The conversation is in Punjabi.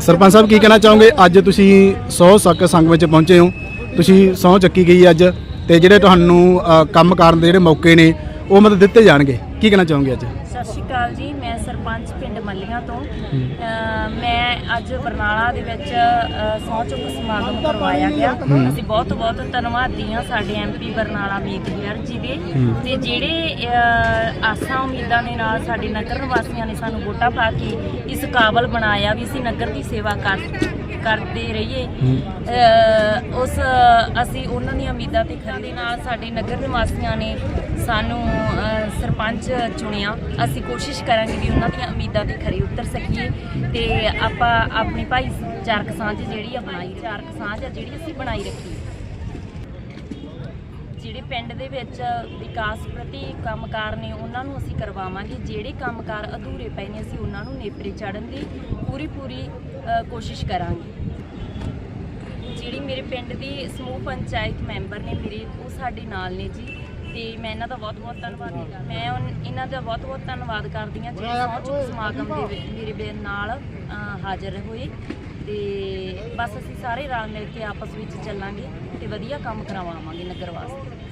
ਸਰਪੰਚ ਸਾਹਿਬ ਕੀ ਕਹਿਣਾ ਚਾਹੋਗੇ? ਅੱਜ ਤੁਸੀਂ 100 ਸੱਕ ਸੰਘ ਵਿੱਚ ਪਹੁੰਚੇ ਹੋ। ਤੁਸੀਂ ਸਹੁੰ ਚੱਕੀ ਗਈ ਅੱਜ ਤੇ ਜਿਹੜੇ ਤੁਹਾਨੂੰ ਅ, ਕੰਮ ਕਰਨ ਦੇ ਜਿਹੜੇ ਮੌਕੇ ਨੇ ਉਹ ਮਤਲਬ ਦਿੱਤੇ ਜਾਣਗੇ। ਕੀ ਕਹਿਣਾ ਚਾਹੋਗੇ ਅੱਜ? ਸਤਿ ਸ਼੍ਰੀ ਅਕਾਲ ਜੀ ਮੈਂ ਸਰਪੰਚ ਪਿੰਡ ਮੱਲੀਆਂ ਤੋਂ। ਮੈਂ ਅੱਜ ਬਰਨਾਲਾ ਦੇ ਵਿੱਚ ਅ, ਸਹੁੰ ਚੁੱਕ ਸਮਾਗਮ ਕਰਵਾਇਆ ਗਿਆ। ਅਸੀਂ ਬਹੁਤ ਬਹੁਤ ਧੰਨਵਾਦੀ ਹਾਂ ਸਾਡੇ ਐਮਪੀ ਬਰਨਾਲਾ ਮੀਤ ਹੈਰ ਜੀ ਦੇ। ਤੇ ਜਿਹੜੇ ਆਸਾਂ ਉਮੀਦਾਂ ਦੇ ਨਾਲ ਸਾਡੇ ਨਗਰ ਨਿਵਾਸੀਆਂ ਨੇ ਸਾਨੂੰ ਵੋਟਾਂ ਪਾ ਕੇ ਇਸ ਕਾਬਲ ਬਣਾਇਆ ਵੀ ਅਸੀਂ ਨਗਰ ਦੀ ਸੇਵਾ ਕਰ ਕਰਦੇ ਰਹੀਏ। ਉਸ ਅਸੀਂ ਉਹਨਾਂ ਦੀਆਂ ਉਮੀਦਾਂ ਤੇ ਖਰੇ ਦੇ ਨਾਲ ਸਾਡੇ ਨਗਰ ਨਿਵਾਸੀਆਂ ਨੇ ਸਾਨੂੰ ਸਰਪੰਚ ਚੁਣਿਆ। ਅਸੀਂ ਕੋਸ਼ਿਸ਼ ਕਰਾਂਗੇ ਵੀ ਉਹਨਾਂ ਦੀਆਂ ਉਮੀਦਾਂ ਤੇ ਖਰੇ ਉਤਰ ਸਕੀਏ ਤੇ ਆਪਾਂ ਆਪਣੀ ਭਾਈਚਾਰਕ ਸਾਂਝ ਜਿਹੜੀ ਆ ਬਣਾਈ ਚਾਰਕ ਸਾਂਝ ਆ ਜਿਹੜੀ ਅਸੀਂ ਬਣਾਈ ਰੱਖੀਏ ਜਿਹੜੇ ਪਿੰਡ ਦੇ ਵਿੱਚ ਵਿਕਾਸ ਪ੍ਰਤੀ ਕੰਮਕਾਰ ਨੇ, ਉਹਨਾਂ ਨੂੰ ਅਸੀਂ ਕਰਵਾਵਾਂਗੇ। ਜਿਹੜੇ ਕੰਮਕਾਰ ਅਧੂਰੇ ਪਏ ਨੇ, ਅਸੀਂ ਉਹਨਾਂ ਨੂੰ ਨੇਪਰੇ ਚਾੜਨ ਦੀ ਪੂਰੀ ਪੂਰੀ ਕੋਸ਼ਿਸ਼ ਕਰਾਂਗੇ। ਜਿਹੜੀ ਮੇਰੇ ਪਿੰਡ ਦੀ ਸਮੂਹ ਪੰਚਾਇਤ ਮੈਂਬਰ ਨੇ ਮੇਰੇ, ਉਹ ਸਾਡੇ ਨਾਲ ਨੇ ਜੀ। ਤੇ ਮੈਂ ਇਹਨਾਂ ਦਾ ਬਹੁਤ ਬਹੁਤ ਧੰਨਵਾਦ ਕਰਦੀ ਮੈਂ ਉਨ- ਇਹਨਾਂ ਦਾ ਬਹੁਤ ਬਹੁਤ ਧੰਨਵਾਦ ਕਰਦੀ ਹਾਂ ਜਿਹੜੇ ਸਹੁੰ ਚੁੱਕ ਸਮਾਗਮ ਦੇ ਵਿੱਚ ਮੇਰੇ ਬੇ ਨਾਲ ਅ, ਹਾਜ਼ਰ ਹੋਏ। ਤੇ ਬਸ ਅਸੀਂ ਸਾਰੇ ਰਲ ਮਿਲ ਕੇ ਆਪਸ ਵਿੱਚ ਚੱਲਾਂਗੇ ਤੇ ਵਧੀਆ ਕੰਮ ਕਰਵਾਵਾਂਗੇ ਨਗਰ ਵਾਸਤੇ